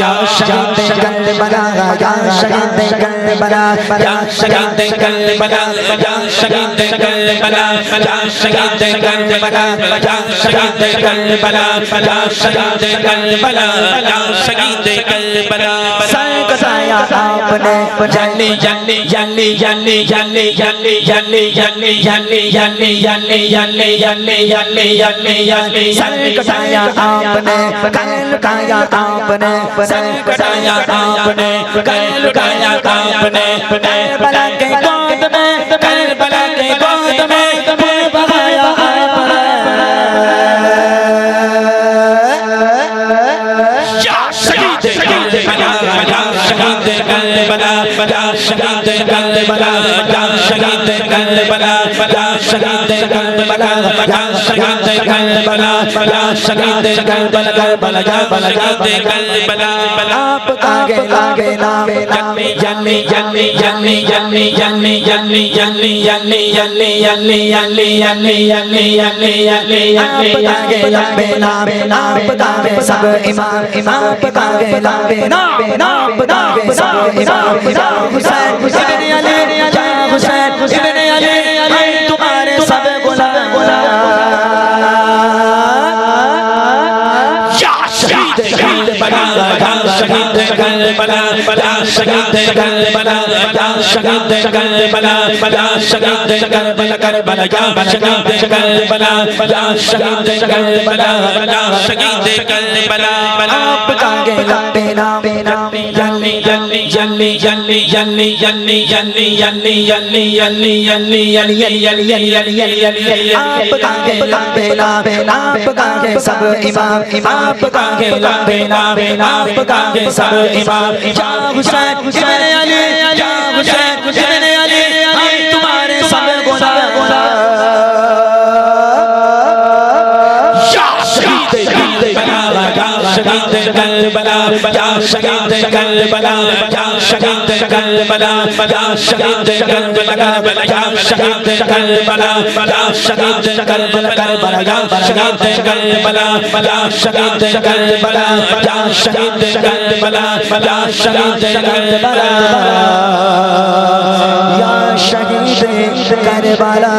یا شہید کل بنا یا شہید کل بنا یا شہید کل بنا یا شہید کل بنا یا شہید کل بنا یا شہید کل بنا یا شہید کل بنا یا شہید کل بنا आपने जल्दी जल्दी जल्दी जल्दी जल्दी जल्दी जल्दी जल्दी जल्दी जल्दी जल्दी जल्दी जल्दी जल्दी जल्दी जल्दी सर कसाया आपने कल काया आपने सर कसाया आपने कल काया आपने करबला के شکتے کل بلا یا شکتے کل بلا کل بلا یا بلا شکتے کل بلا آپ آگے آگے نام نام یلی یلی یلی یلی یلی یلی یلی یلی یلی یلی یلی یلی یلی یلی یلی یلی آگے لامے نام آپ دامے سب امام امام آگے لامے نام آپ دامے سب امام امام حسین حسین علی علی pala शहीद आप सब सब हुसैन हुसैन अली या हुसैन हुसैन अली हम तुम्हारे सब गुलाम या शहीद करबला या शहीद करबला या शहीद करबला کربلا یا شہید کربلا یا شہید کربلا یا شہید کربلا کربلا یا شہید کربلا یا شہید کربلا یا شہید کربلا یا شہید کربلا یا شہید کربلا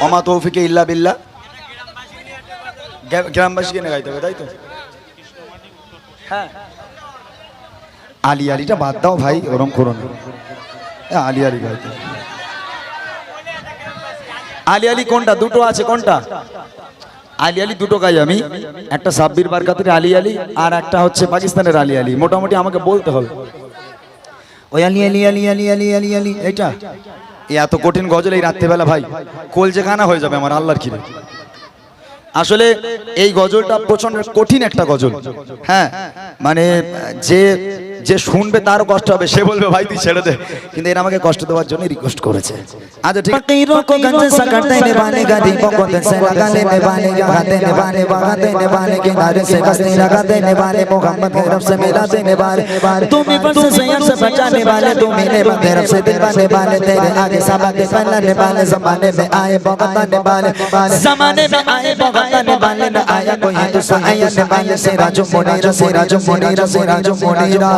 অমা তৌফিকে ইল্লা বিল্লাহ। গ্রা- গ্রামবাসীকে নিয়ে গাইতে হবে, তাই তো? হ্যাঁ। আলি আলিটা বাদ দাও ভাই, ওরম করো না। আলি আলি গাইতে। আলি আলি কোনটা? দুটো আছে, কোনটা? আলি আলি দুটো গাই আমি। একটা সাব্বির বারকাতের আলি আলি, আর একটা হচ্ছে পাকিস্তানের আলি আলি। মোটামুটি আমাকে বলতে হবে। ওই আলি আলি আলি আলি আলি আলি আলি এইটা? এই এত কঠিন গজল এই রাত্রিবেলা ভাই কলজেখানা হয়ে যাবে আমার আল্লাহর খিরে আসলে এই গজলটা প্রচণ্ড কঠিন একটা গজল। হ্যাঁ মানে যে যে শুনবে তারও কষ্ট হবে সে বলবে ভাই তুই ছেড়ে দে কিন্তু এরা আমাকে কষ্ট দেওয়ার জন্য রিকোয়েস্ট করেছে আচ্ছা ঠিক তুমি से बचाने वाले तुम मेरे मधेरम से दिलवाने वाले तेरे आगे सामने फैलाने वाले जमाने में आए भगताने वाले जमाने में आए भगताने वाले न आया कोई है तो आया ने वाले से राजू मोनीरा से राजू मोनीरा से राजू मोनीरा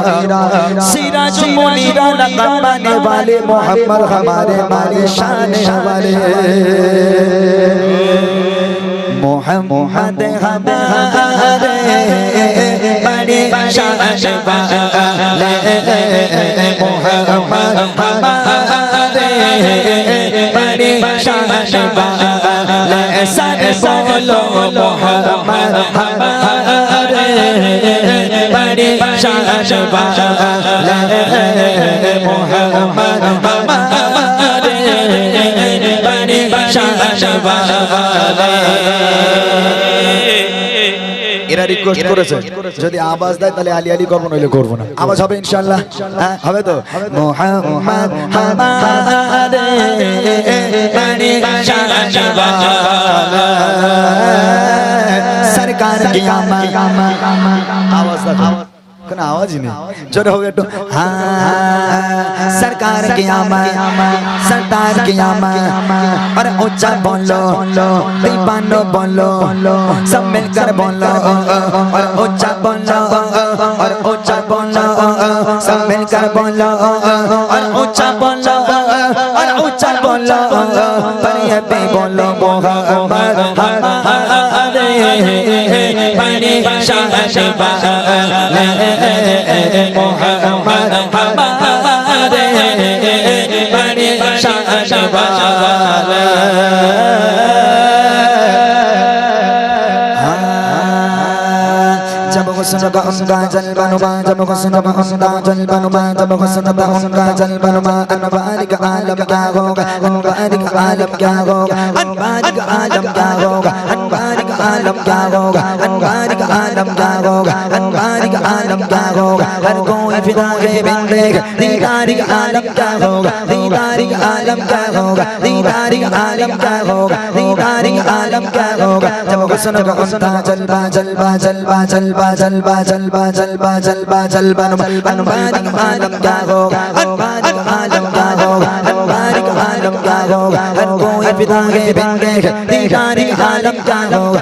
सिराजु मुनीरा लगा पाने वाले मोहम्मद हमारे मारे शान हमारे मोहम्मद हमारे बड़े शान वाले मोहम्मद हमारे बड़े शान वाले सर बोलो मोहम्मद যদি আওয়াজ দেয় তাহলে আলি আলি করব নইলে করব না আওয়াজ হবে ইনশাল্লাহ হবে তো সরকার আওয়াজ इतना आवाज़ ही नहीं। ज़ोर हो गया तो, हाँ, तो। हाँ, हाँ, सरकार की आमा सरदार की आमा। अरे ऊँचा बोलो दीवानो बोलो सब मिलकर बोलो। और ऊँचा बोलो और ऊँचा बोलो सब मिलकर बोलो। और ऊँचा बोलो और ऊँचा बोलो पर ये भी बोलो। شاہ محمد ہمارے بڑے جب ان کا جل بنوا جب حسن جب ان کا جل بنوا جب حسن جب ان کا جل بنوا انوار کا عالم کیا ہوگا انوار کا عالم کیا ہوگا انوار کا عالم کیا ہوگا انوار आलम क्या होगा अनवार का आलम क्या होगा अनवार का आलम क्या होगा अनवार का आलम क्या होगा हर कोई फिदा के बिन देख दीदार का आलम क्या होगा दीदार का आलम क्या होगा दीदार का आलम क्या होगा दीदार का आलम क्या होगा जब हुस्न का उनका जलवा जलवा जलवा जलवा जलवा जलवा जलवा जलवा जलवा अनवार का आलम क्या होगा अनवार का आलम क्या होगा अनवार का आलम क्या होगा हर कोई फिदा के बिन देख दीदार का आलम क्या होगा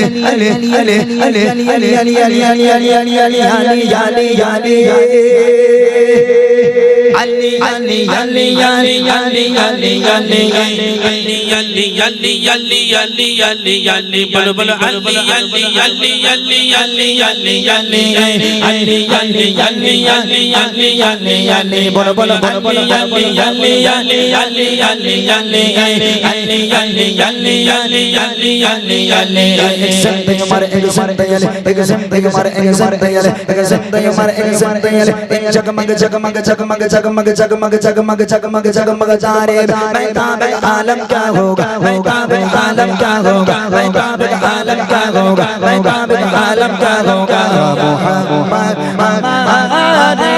বড় ज़िंदगी मर एक ज़िंदगी ले एक ज़िंदगी मर एक ज़िंदगी ले एक ज़िंदगी मर एक ज़िंदगी ले एक जगमग जगमग जगमग जगमग जगमग जगमग जगमग जगमग जा रे मैताब आलम क्या होगा मैताब आलम क्या होगा मैताब आलम क्या होगा मैताब आलम क्या होगा मोहम्मद माने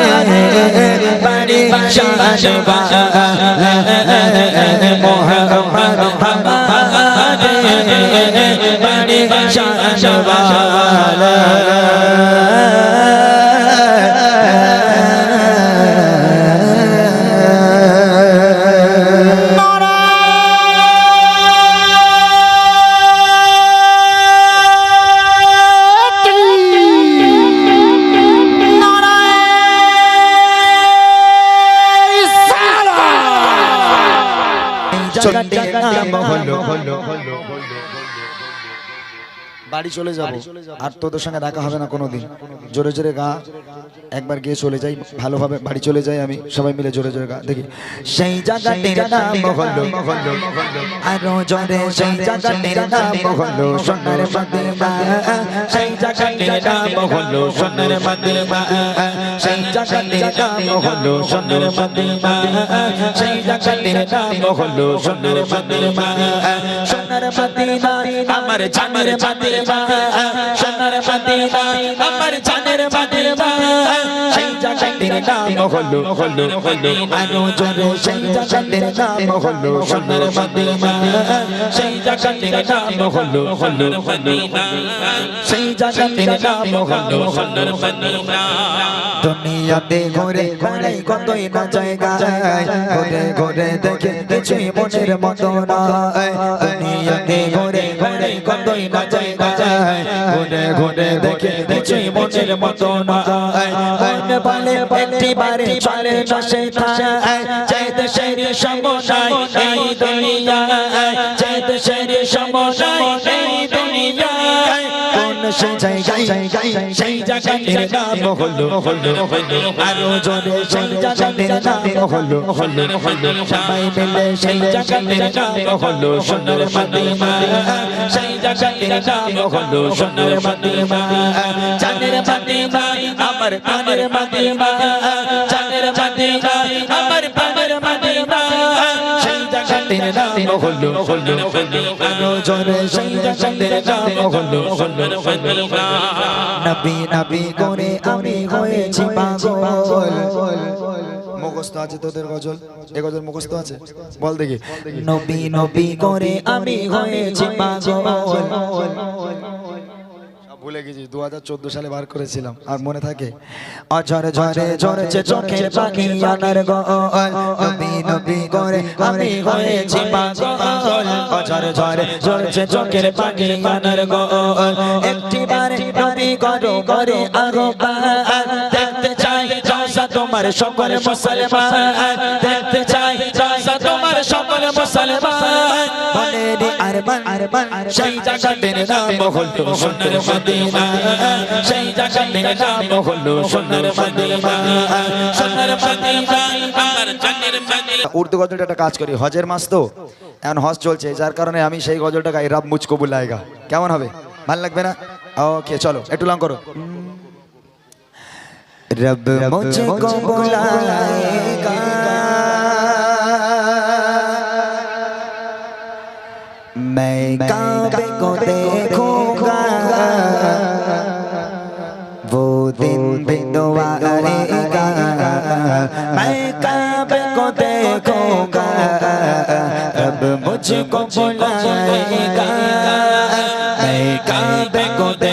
बड़ी शान बात বাড়ি চলে যাব। আর তোদের সঙ্গে দেখা হবে না কোনোদিন। জোরে জোরে গা। একবার গিয়ে চলে যাই ভালোভাবে বাড়ি চলে যাই আমি সবাই মিলে জোরে জোরে দেখি। সেই জায়গাটির নাম হলো আরও জোরে সেই জায়গাটির নাম হলো সোনার মদিনা সেই জায়গাটির নাম হলো সোনার মদিনা সেই জায়গাটির নাম হলো সোনার মদিনা সেই জায়গাটির নাম হলো সোনার মদিনা সোনার মদিনা আমার জানের মদিনা সোনার মদিনা আমার জানের মদিনা সেই জায়গাটির নাম হলো হলো হলো। আরও জোরে সেই জায়গাটির নাম হলো, সোনার মদিনা সেই জায়গাটির নাম হলো হলো হলো। সেই জায়গাটির নাম হলো সোনার মদিনা দুনিয়াতে ঘুরে ঘুরে কতই না জায়গা ঘুরে ঘুরে দেখে কিছুই মনের মতো নয়। দুনিয়াতে ঘুরে ঘুরে কতই না জায়গা ঘুরে ঘুরে দেখে কিছুই মনের মতো মন বলে একটি বারে চলে না সে চাইতে সেই সময় এই দুনিয়ায়। চাইতে সেই সময় এই সেই জায়গায় সেই জায়গাটির নাম হলো আরও জোরে সেই জায়গাটির নাম হলো সবাই মিলে সেই জায়গাটির নাম হলো সোনার মদিনা সেই জায়গাটির আমার মদিনা চাঁদের মদিনা জাগাতের নাম হলো হলো আরও জোরে সেই জাগাতের নাম হলো হলো নবী নবী করে আমি হয়েছি পাগল মুখস্থ আছে তোদের গজল এ গজল মুখস্থ আছে বল দেখি নবী নবী করে আমি হয়েছি পাগল ভুলে গেছি দু হাজার চোদ্দ সালে বার করেছিলাম, আর মনে থাকে? অঝরে ঝরে ঝরেছে চোখের পাখি আনার গল, নবী করে আমি হয়েছি অঝরে ঝরে ঝরেছে চোখের পাখি আনার গল একটি বারে নবী করো করে আরও জলসা তোমার সকল মুসলমান দেখতে চাই তোমার সকল মুসলমান। আরমান আরমান, সেই নাম হলো মদিনা। সেই নাম হলো মদিনা। মদিনা, আমার জানের মদিনা। উর্দু গজলটা একটা কাজ করি, হজের মাস তো। এখন হজ চলছে, যার কারণে আমি সেই গজলটা গাই, রাব মুচকো বুলায়েগা কেমন হবে? ভালো লাগবে না? ওকে, চলো, একটু লং করো। रब मुझको बुलाएगा मैं काबे को देखूंगा वो दिन भी दुआ आएगा मैं काबे को देखूंगा रब मुझको बुलाएगा मैं काबे को देखूंगा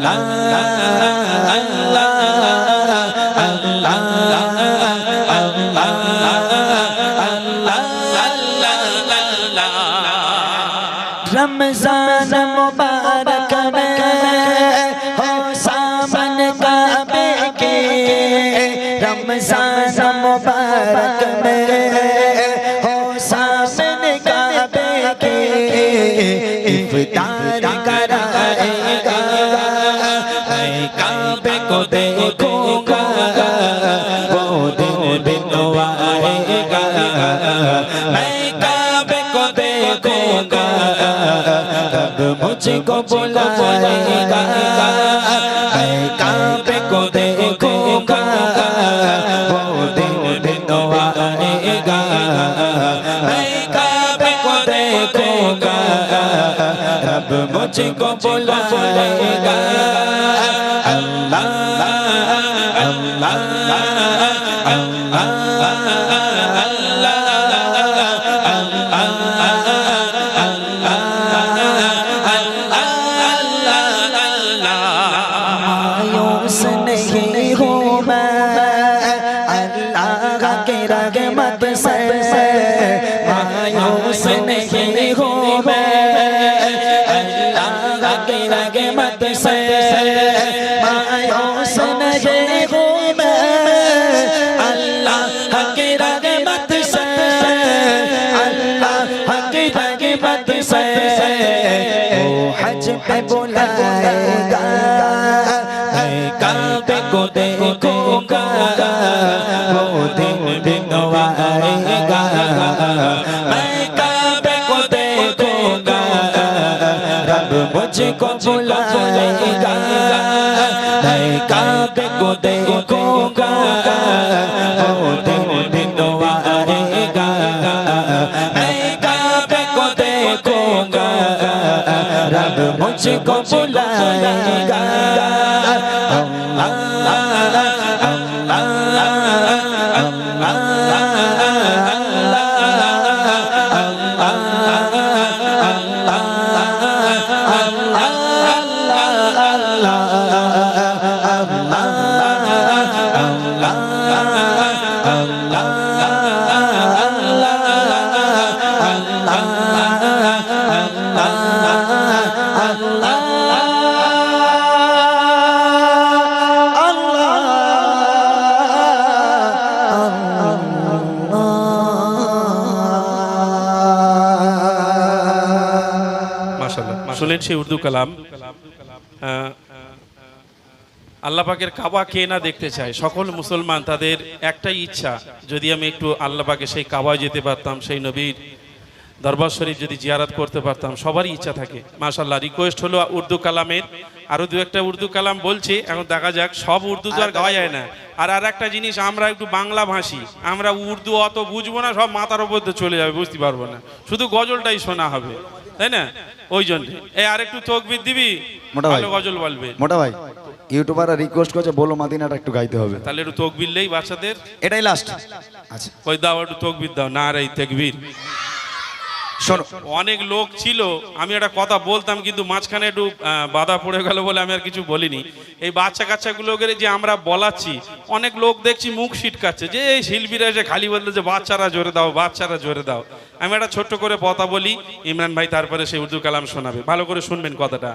la मुझको बुलाएगा मैं काबे को देखूंगा वो दिन दिन आएगा मैं काबे को देखूंगा रब मुझको बुलाएगा sinh này khi này khô bê anh ta gắt cái là cái mắt tôi xe mà ai họ sinh này khi này khô bê anh ta gắt cái là cái mắt tôi xe anh ta gắt cái là cái mắt tôi xe ô hát chim bay bồn lại ca bé cô tê cô ca cô thiên thiên hoa ca को देखूंगा শুনলেন সেই উর্দু কালাম। আল্লাহ পাকের কাবা কে না দেখতে চায়? সকল মুসলমান তাদের একটাই ইচ্ছা, যদি আমি একটু আল্লাহ পাকে সেই কাবায় যেতে পারতাম, সেই নবীর দরবার শরীফ যদি জিয়ারাত করতে পারতাম, সবারই ইচ্ছা থাকে। মাশাল্লাহ রিকোয়েস্ট হলো উর্দু কালামের। আরও দু একটা উর্দু কালাম বলছি, এখন দেখা যাক, সব উর্দু তো আর গাওয়া যায় না। আর আর একটা জিনিস, আমরা একটু বাংলা ভাষী, আমরা উর্দু অত বুঝব না, সব মাথার ওপর চলে যাবে, বুঝতে পারব না। শুধু গজলটাই শোনা হবে, তাই না? ওই জন্য। এই আর একটু তকবির দিবি মোটা ভাই। গজল বলবে মোটা ভাই ইউটিউবাররা রিকোয়েস্ট করছে বলো মাদিনাটা একটু গাইতে হবে। তাহলে একটু তকবির লেই বাচ্চাদের। এটাই লাস্ট আচ্ছা। ওই দাও একটু তকবির দাও না রে তেকবির। শোনো। অনেক লোক ছিল, আমি একটা কথা বলতাম, কিন্তু মাঝখানে একটু বাধা পড়ে গেল বলে আমি আর কিছু বলিনি। এই বাচ্চা কাচ্চাগুলোকে যে আমরা বলাচ্ছি, অনেক লোক দেখছি মুখ সিটকাচ্ছে যে এই শিল্পীরা এসে খালি বলল যে, বাচ্চারা জোরে দাও, বাচ্চারা জোরে দাও। আমি একটা ছোট্ট করে কথা বলি, ইমরান ভাই তারপরে সেই উর্দু কালাম শোনাবে। ভালো করে শুনবেন কথাটা।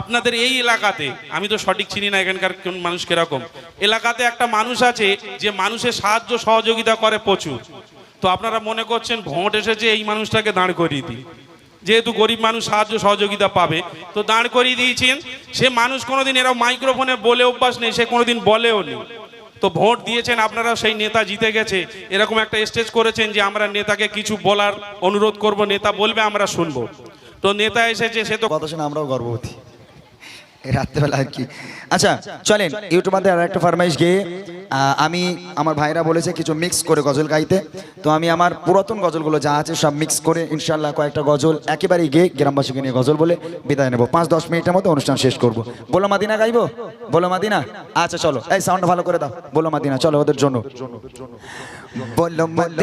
আপনাদের এই এলাকাতে, আমি তো সঠিক চিনি না এখানকার কোন মানুষ কীরকম, এলাকাতে একটা মানুষ আছে, যে মানুষের সাহায্য সহযোগিতা করে প্রচুর। তো আপনারা মনে করছেন ভোট এসেছে, এই মানুষটাকে দাঁড় করিয়ে দিই। যেহেতু গরিব মানুষ সাহায্য সহযোগিতা পাবে, তো দাঁড় করিয়ে দিয়েছেন। সে মানুষ কোনোদিন এরা মাইক্রোফোনে বলে অভ্যাস নেই, সে কোনোদিন বলেও নেই। তো ভোট দিয়েছেন, আপনারা সেই নেতা জিতে গেছে। এরকম একটা স্টেজ করেছেন যে আমরা নেতাকে কিছু বলার অনুরোধ করব, নেতা বলবে, আমরা শুনব। তো নেতা এসেছে, সে তো কথা শুনে আমরাও গর্ভবতী রাত্রেবেলা আর কি। আচ্ছা চলেন ইউটিউবারদের আর একটা ফারমাইশ গিয়ে আমি আমার ভাইরা বলেছে কিছু মিক্স করে গজল গাইতে। তো আমি আমার পুরাতন গজলগুলো যা আছে সব মিক্স করে ইনশাল্লাহ কয়েকটা গজল একেবারেই গিয়ে গ্রামবাসীকে নিয়ে গজল বলে বিদায় নেব। পাঁচ দশ মিনিটের মধ্যে অনুষ্ঠান শেষ করব। বলো মাদিনা গাইবো? বলো মাদিনা? আচ্ছা চলো। এই সাউন্ড ভালো করে দাও। বলো মাদিনা চলো ওদের জন্য। বলো বলো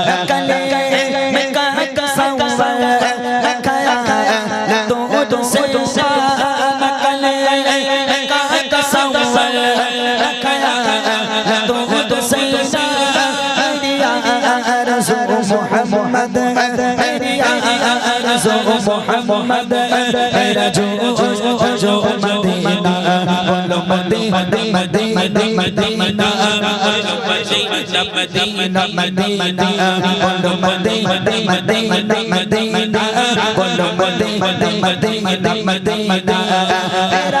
محمد اے رجوع جو مدینہ بولو مدینہ مدینہ مدینہ مدینہ مدینہ بولو مدینہ مدینہ مدینہ بولو مدینہ مدینہ مدینہ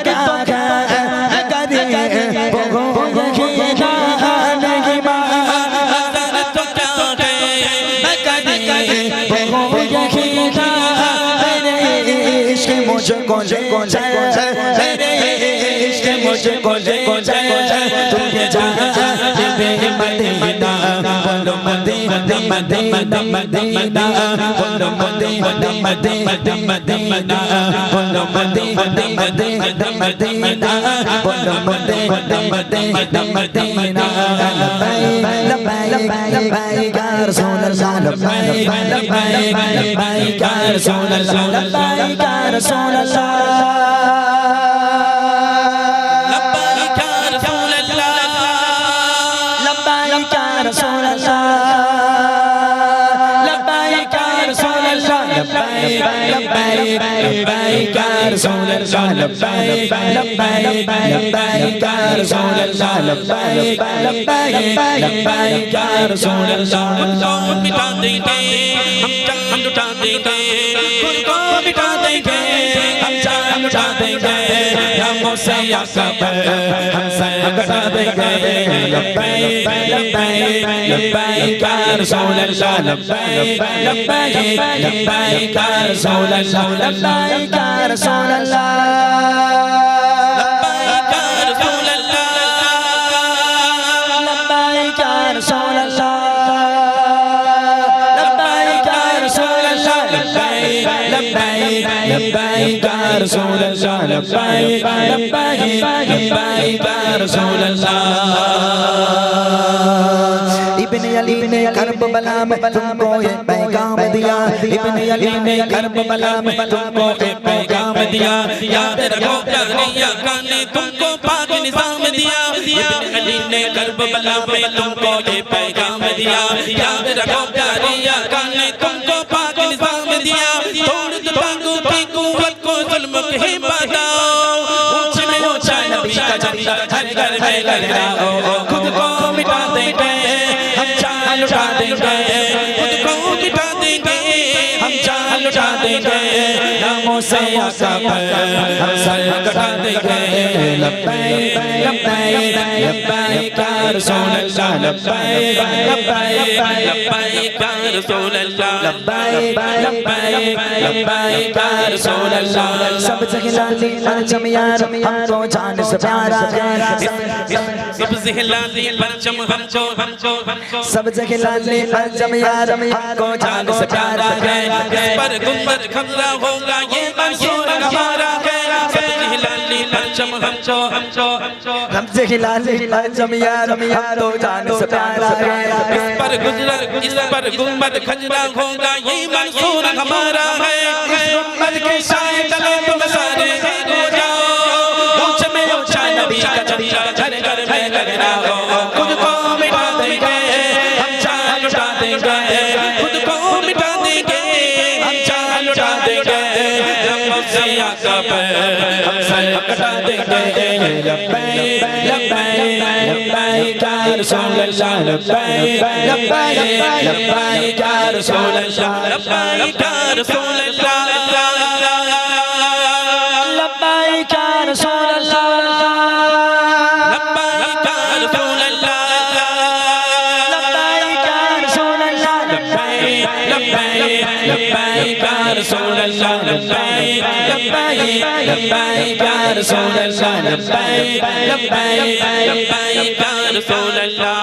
मुझको ले जाए मेरे इश्क मुझको ले जाए तुझे जहाँ बे मदीना बोलो मदीना मदीना मदीना बोलो मदीना मदीना मदीना बोलो मदीना मदीना मदीना बोलो मदीना मदीना मदीना رسول اللہ لبیک لبیک لبیک یا رسول اللہ لبیک یا رسول اللہ لبیک یا رسول اللہ لبیک یا رسول اللہ لبیک یا رسول اللہ لبیک لبیک لبیک رسول الله لبيك لبيك لبيك يا رسول الله لبيك لبيك لبيك يا رسول الله ہم کو مٹا دیں گے ہم کو مٹا دیں گے ہم کو مٹا دیں گے سے یا قبر ہم سرسد گئے رسول اللہ لبیک لبیک لبیک رسول اللہ لبیک رسول اللہ لبيك لبيك لبيك يا رسول الله ابن علی نے کرب بلا میں تم کو یہ پیغام دیا ابن علی نے کرب بلا میں تم کو یہ پیغام دیا یاد رکھو جہلیہ کا نے تم کو پاک نظام دیا ابن علی نے کرب जुल्म के बताओ ऊंचे में ऊंचा नबी का झंडा हर घर में लहराओ खुद को मिटा देंगे हम चाल लुटा देंगे खुद को मिटा देंगे हम चाल लुटा देंगे नामों से आका पर हम सर कटा देंगे लब्बैक लब्बैक लब्बैक या रसूल अल्लाह लब्बैक लब्बैक लब्बैक या रसूल अल्लाह लब्बैक लब्बैक लब्बैक या रसूल अल्लाह सब जगह लाली परचम यार हमको जान से प्यारा सब जहलाली परचम हमको हमको हमको सब जगह लाली परचम यार हमको जान से प्यारा है इस पर गुंबद खतरा होगा ये मंसूर हमारा है सब जहलाली परचम हमको हमको हमको सब जगह लाली परचम यार हमको जान से प्यारा इस है पर गुजर इस पर गुंबद खजरा होगा ये मंसूर हमारा है इस गुंबद के साए तले तुम सारे हम सर कटा देंगे लब्बैक लब्बैक लब्बैक या रसूल अल्लाह लब्बैक लब्बैक लब्बैक या रसूल अल्लाह लब्बैक या रसूल अल्लाह لبيك يا رسول الله لبيك لبيك لبيك يا رسول الله لبيك لبيك لبيك يا رسول الله